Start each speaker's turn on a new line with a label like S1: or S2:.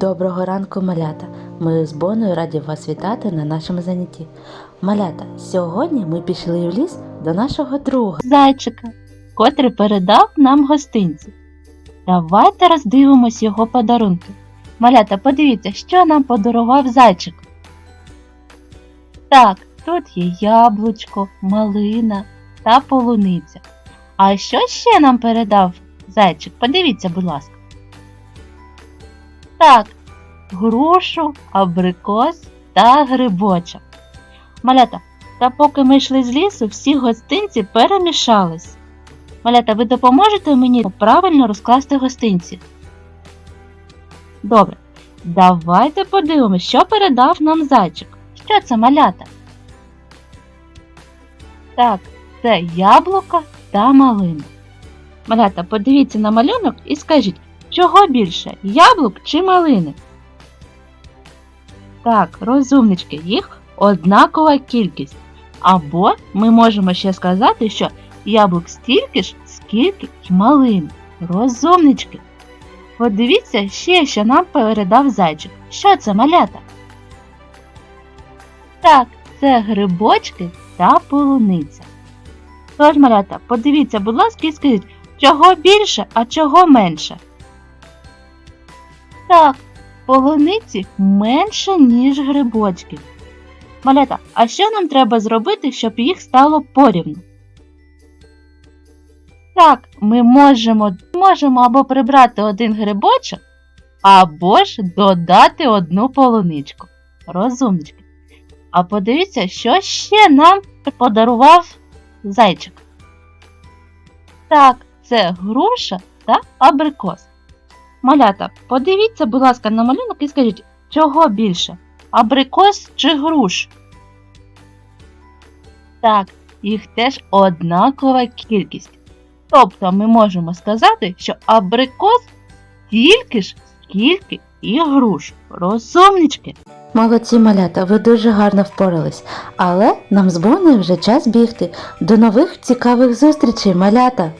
S1: Доброго ранку, малята! Ми з Боною раді вас вітати на нашому занятті. Малята, сьогодні ми пішли в ліс до нашого друга.
S2: зайчика, котрий передав нам гостинці. Давайте роздивимось його подарунки. Малята, подивіться, що нам подарував зайчик. Так, тут є яблучко, малина та полуниця. А що ще нам передав зайчик? Подивіться, будь ласка. Так, грушу, абрикос та грибочок. Малята, та поки ми йшли з лісу, всі гостинці перемішались. Малята, ви допоможете мені правильно розкласти гостинці? Добре. Давайте подивимось, що передав нам зайчик. Що це малята? Так, це яблука та малина. Малята, подивіться на малюнок і скажіть, чого більше, яблук чи малини? Так, розумнички, їх однакова кількість. Або ми можемо ще сказати, що яблук стільки ж, скільки й малин. Розумнички. Подивіться ще, що нам передав зайчик. Що це малята? Так, це грибочки та полуниця. Тож, малята, подивіться, будь ласка, і скажіть, чого більше, а чого менше? Так, полуниці менше, ніж грибочків. Малята, а що нам треба зробити, щоб їх стало порівну? Так, ми можемо, можемо або прибрати один грибочок, або ж додати одну полуничку. Розумнички. А подивіться, що ще нам подарував зайчик. Так, це груша та абрикос. Малята, подивіться, будь ласка, на малюнок і скажіть, чого більше? Абрикос чи груш? Так, їх теж однакова кількість. Тобто ми можемо сказати, що абрикос стільки ж, скільки і груш. Розумнички.
S1: Молодці малята, ви дуже гарно впорались, але нам з вже час бігти. До нових цікавих зустрічей, малята!